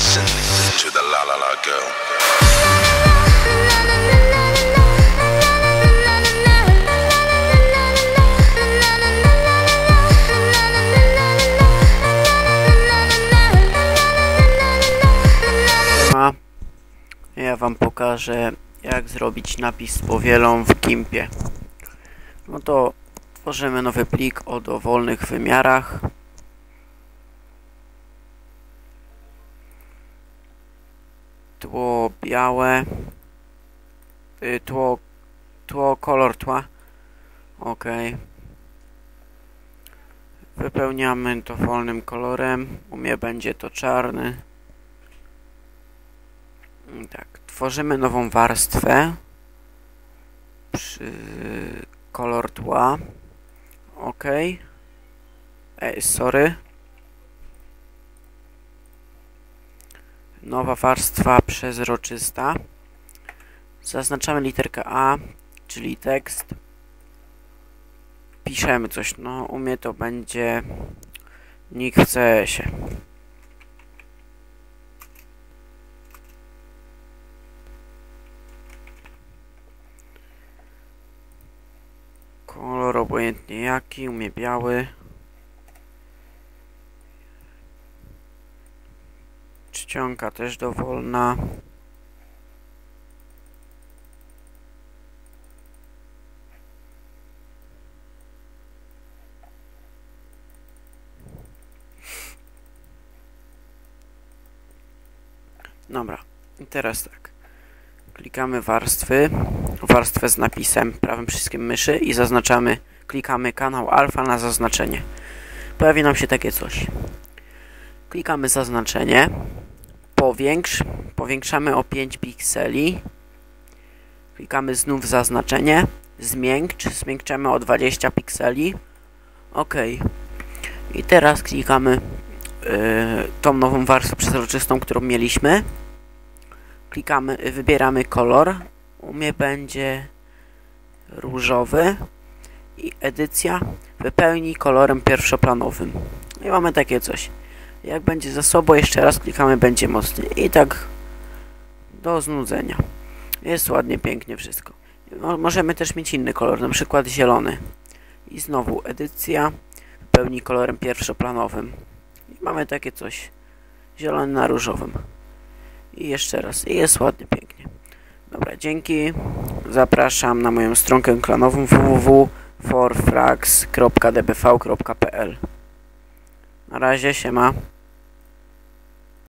Listen to the la la la girl. Ja wam pokażę jak zrobić napis z powielą w Gimpie. No to tworzymy nowy plik o dowolnych wymiarach. Tło białe. Y, Tło, tło, kolor tła. Ok. Wypełniamy dowolnym kolorem. U mnie będzie to czarny. Tak, tworzymy nową warstwę. Przy kolor tła. OK. Ej, sorry. Nowa warstwa przezroczysta. Zaznaczamy literkę A, czyli tekst. Piszemy coś. No, u mnie to będzie nikt w CS-ie. Kolor obojętnie jaki, u mnie biały. Czcionka też dowolna. Dobra, i teraz tak. Klikamy warstwy, warstwę z napisem prawym przyciskiem myszy i zaznaczamy, klikamy kanał alfa na zaznaczenie. Pojawi nam się takie coś. Klikamy zaznaczenie, powiększ, powiększamy o 5 pikseli. Klikamy znów zaznaczenie, zmiękcz, zmiękczamy o 20 pikseli. OK. I teraz klikamy yy, tą nową warstwę przezroczystą, którą mieliśmy klikamy, wybieramy kolor. U mnie będzie różowy i edycja wypełnij kolorem pierwszoplanowym. I mamy takie coś. Jak będzie za sobą, jeszcze raz klikamy, będzie mocny. I tak do znudzenia. Jest ładnie, pięknie wszystko. Mo- Możemy też mieć inny kolor, na przykład zielony. I znowu edycja wypełnij kolorem pierwszoplanowym. I mamy takie coś. Zielony na różowym. I jeszcze raz. I jest ładnie, pięknie. Dobra, dzięki. Zapraszam na moją stronkę klanową www.forfrax.dbv.pl Na razie, siema.